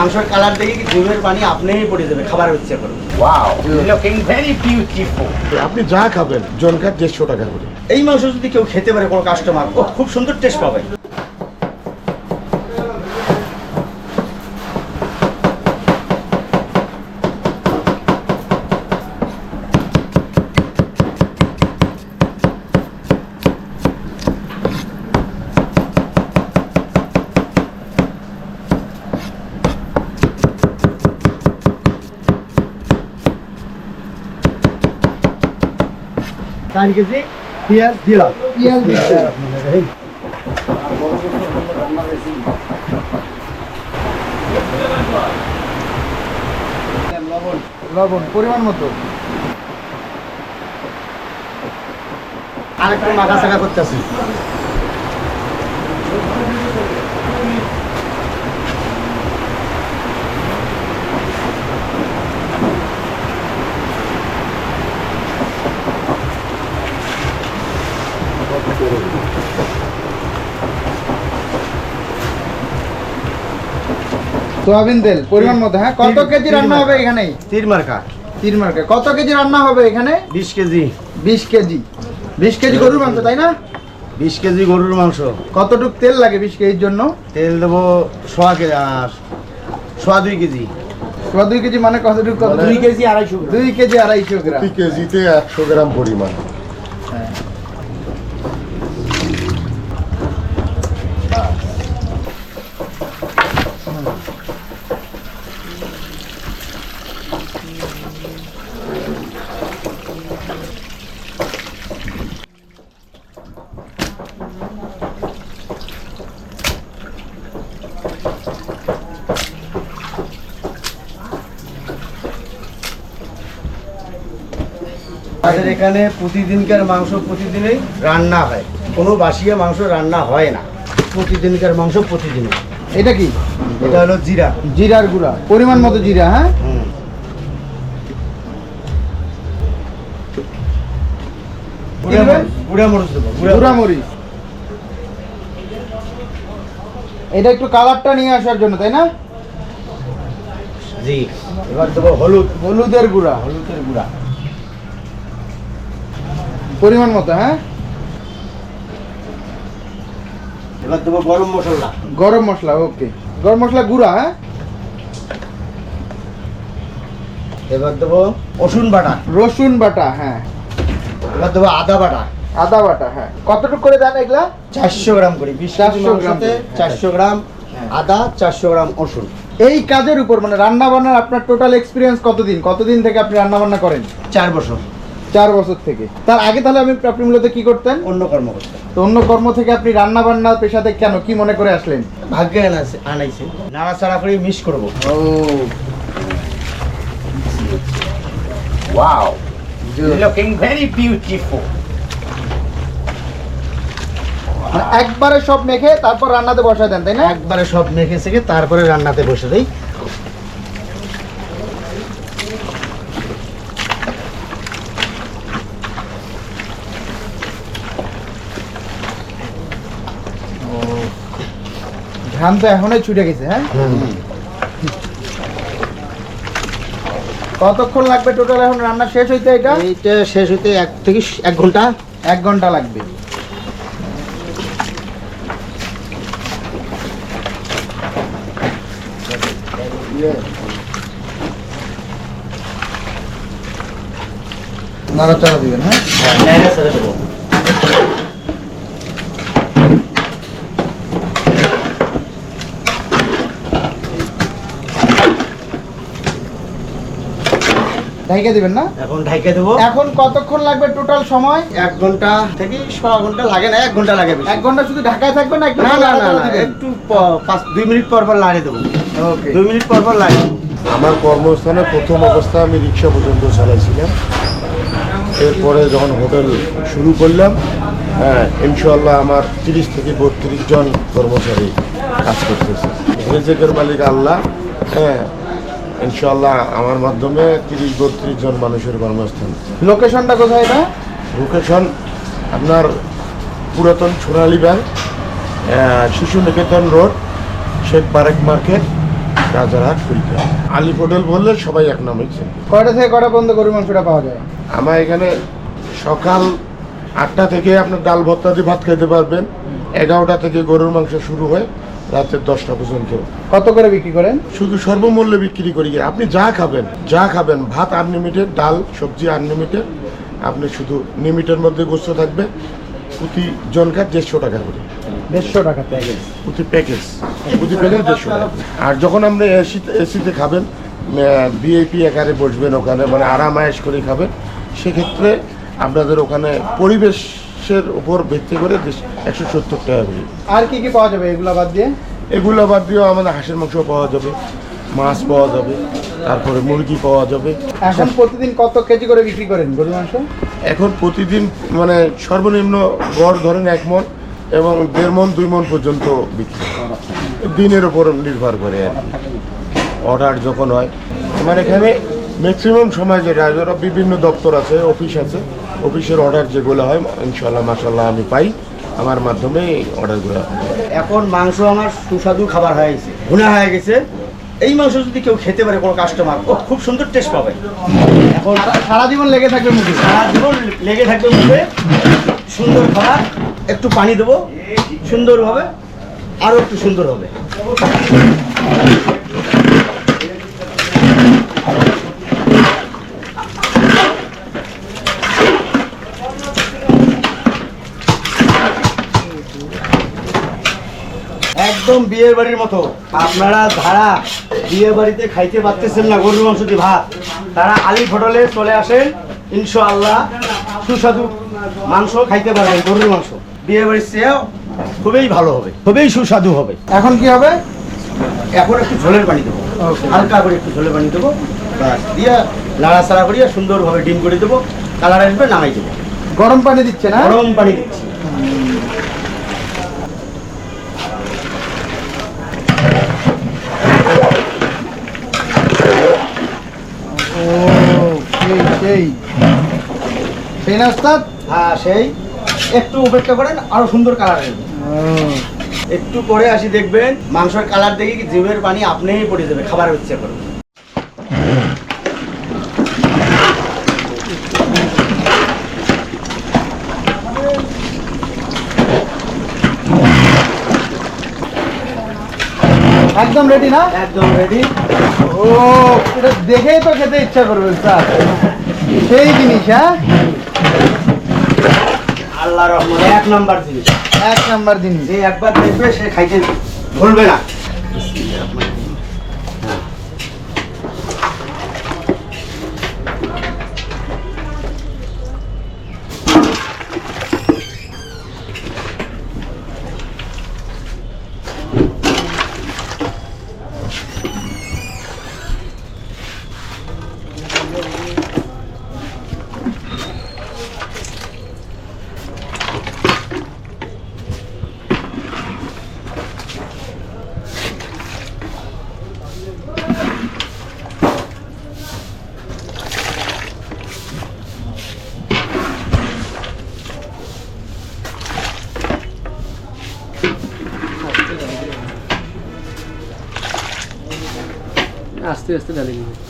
মাংসের কালার দেখে কি ঘুমের পানি আপনিই পড়ে যাবে খাবার ইচ্ছে করবে Wow, looking very beautiful. আপনি যা খাবেন জনকার দেড়শো টাকা করে। এই মাংস যদি কেউ খেতে পারে কোনো কাস্টমার ও খুব সুন্দর টেস্ট পাবে। চার কেজি পেঁয়াজ দিলাম। পেঁয়াজ লবণ পরিমাণ মতো। আরেকটু মাখা চাকা করতেছি। সোয়াবিন তেল পরিমাণ মতো হ্যাঁ? কত কেজি রান্না হবে এখানে? তীর মার্কা। তিন মার্কে। কত কেজি রান্না হবে এখানে? বিশ কেজি। বিশ কেজি। বিশ কেজি গরুর মাংস তাই না? বিশ কেজি গরুর মাংস। কতটুক তেল লাগে বিশ কেজির জন্য? তেল দেবো সোয়া কেজি আর সোয়া দুই কেজি। সোয়া দুই কেজি মানে কতটুক দুই কেজি আড়াইশো দুই কেজি আড়াইশো গ্রাম। প্রতি কেজিতে একশো গ্রাম পরিমাণ। আমাদের এখানে প্রতিদিনকার মাংস প্রতিদিনই রান্না হয়। কোনো বাসিয়া মাংস রান্না হয় না। প্রতিদিনকার মাংস প্রতিদিন এটা কি? এটা হলো জিরা। জিরার গুঁড়া। পরিমাণ মতো জিরা হ্যাঁ? এটা একটু কালারটা নিয়ে আসার জন্য তাই না? জি এবার দেবো হলুদ। হলুদের গুঁড়া। হলুদের গুঁড়া। পরিমাণ মতো হ্যাঁ? এবার দেবো গরম মশলা। গরম মশলা ওকে। গরম মশলা গুঁড়া হ্যাঁ? এবার দেবো রসুন বাটা। রসুন বাটা হ্যাঁ। এবার দেবো আদা বাটা। আদা বাটা হ্যাঁ। কতটুকু করে দেন এগুলা? চারশো গ্রাম করে। বিশ 400 চারশো গ্রাম হ্যাঁ। চারশো গ্রাম আদা চারশো গ্রাম রসুন। এই কাজের উপর মানে রান্না বান্নার আপনার টোটাল এক্সপিরিয়েন্স কতদিন? কতদিন থেকে আপনি রান্না বান্না করেন? চার বছর। চার বছর থেকে। তার আগে তাহলে আমি আপনি মূলত কি করতেন? অন্য কর্ম করতে তো অন্য কর্ম থেকে আপনি রান্না বান্নার পেশাতে কেন কি মনে করে আসলেন? ভাগ্যে আনাইছে নাড়াচাড়া করে মিস করব। ও। Looking very beautiful. মানে একবারে সব মেখে তারপর রান্নাতে বসায় দেন তাই না? একবারে সব মেখে সেখে তারপরে রান্নাতে বসে দেই। ধান তো এখনই ছুটে গেছে হ্যাঁ? কতক্ষণ লাগবে টোটাল এখন রান্না শেষ হইতে এটা? এইটা শেষ হতে এক থেকে এক ঘণ্টা। এক ঘণ্টা লাগবে। নাড়াচাড়া দিবেন হ্যাঁ? ছেড়ে দেবো ঢাইকে দিবেন না? এখন ঢাইকে দেবো। এখন কতক্ষণ লাগবে টোটাল সময়? এক ঘণ্টা থেকে সোয়া ঘণ্টা লাগে না এক ঘণ্টা লাগে। এক ঘণ্টা শুধু ঢাকায় থাকবে না একটু না না না? একটু পাঁচ দুই মিনিট পর পর লাড়িয়ে দেবো। ওকে। দুই মিনিট পর পর দেবো আমার কর্মস্থানে প্রথম অবস্থায় আমি রিক্সা পর্যন্ত চালাইছিলাম। এরপরে যখন হোটেল শুরু করলাম হ্যাঁ ইনশাল্লাহ আমার তিরিশ থেকে বত্রিশ জন কর্মচারী কাজ করতেছে। রেজেকের মালিক আল্লাহ হ্যাঁ ইনশাল্লাহ আমার মাধ্যমে তিরিশ বত্রিশ জন মানুষের কর্মস্থান। লোকেশনটা কোথায় না লোকেশন আপনার পুরাতন Sonali bank Shishu Niketan road Sheikh Barek market Rajarhat Kurigram. Alif hotel বললে সবাই এক নামে চেনে। কয়টা থেকে কয়টা পর্যন্ত গরুর মাংসটা পাওয়া যায়? আমার এখানে সকাল আটটা থেকে আপনার ডাল ভর্তা দিয়ে ভাত খেতে পারবেন। এগারোটা থেকে গরুর মাংস শুরু হয়। রাতের দশটা পর্যন্ত। কত করে বিক্রি করেন? শুধু সর্বমূল্যে বিক্রি করি। আপনি যা খাবেন যা খাবেন ভাত আনলিমিটেড ডাল সবজি আনলিমিটেড আপনি শুধু লিমিটের মধ্যে গোস্ত থাকবে প্রতি জনকার দেড়শো টাকা করে। দেড়শো টাকা প্যাকেজ প্রতি প্যাকেজ প্রতি প্যাকেজ দেড়শো টাকা। আর যখন আপনি এসিতে এসিতে খাবেন ভিআইপি আকারে বসবেন ওখানে মানে আরাম আয়েস করে খাবেন সেক্ষেত্রে আপনাদের ওখানে পরিবেশের উপর ভিত্তি করে একশো সত্তর টাকা করে আর কি কি পাওয়া যাবে এগুলো বাদ দিয়ে? এগুলো বাদ দিয়েও আমাদের হাঁসের মাংস পাওয়া যাবে মাছ পাওয়া যাবে তারপরে মুরগি পাওয়া যাবে। এখন প্রতিদিন কত কেজি করে বিক্রি করেন গরুর মাংস? এখন প্রতিদিন মানে সর্বনিম্ন গড় ধরেন এক মন এবং দেড় মন দুই মন পর্যন্ত বিক্রি। দিনের উপর নির্ভর করে আর। অর্ডার যখন হয় মানে এখানে ম্যাক্সিমাম সময় যেটা বিভিন্ন দপ্তর আছে অফিস আছে অফিসের অর্ডার যেগুলো হয় ইনশাল্লাহ মাসাল্লাহ আমি পাই। আমার মাধ্যমে এই অর্ডারগুলো এখন মাংস আমার সুস্বাদু খাবার হয়ে গেছে ভুনা হয়ে গেছে। এই মাংস যদি কেউ খেতে পারে কোনো কাস্টমার ও খুব সুন্দর টেস্ট পাবে। এখন সারা- সারা জীবন লেগে থাকবে মুখে। সারা জীবন লেগে থাকবে মুখে। সুন্দর খাবার একটু পানি দেবো। সুন্দরভাবে আরও একটু সুন্দর হবে। একদম বিয়ের বাড়ির মতো। আপনারা যারা বিয়ে বাড়িতে খাইতে পারতেছেন না গরুর মাংস দিয়ে ভাত। তারা আলী হোটেলে চলে আসেন ইনশাআল্লাহ সুস্বাদু মাংস খাইতে পারবেন গরুর মাংস। বিয়ে বাড়ির চেয়েও খুবই ভালো হবে খুবই সুস্বাদু হবে। এখন কি হবে? এখন একটু ঝোলের পানি দেবো. হালকা করে একটু ঝোলের পানি দেবো। ব্যাস দিয়ে নাড়াচাড়া করিয়া সুন্দরভাবে ডিম করে দেবো। কালার আসবে নামাই দেবো। গরম পানি দিচ্ছে না? গরম পানি দিচ্ছি। সেই না ওস্তাদ হ্যাঁ সেই একটু অপেক্ষা করেন আরও সুন্দর কালার আসবে। একটু পরে আসি দেখবেন মাংসের কালার দেখে কি জিভের পানি আপনিই পড়ে যাবে খাবার ইচ্ছে করবে একদম রেডি না? একদম রেডি ও এটা দেখেই তো খেতে ইচ্ছা করবে স্যার। সেই জিনিস হ্যাঁ? আল্লাহ রহমান এক নাম্বার জিনিস। এক নাম্বার জিনিস। যে একবার দেখবে সে খাইতে ভুলবে না। আস্তে আস্তে ডালে দিবে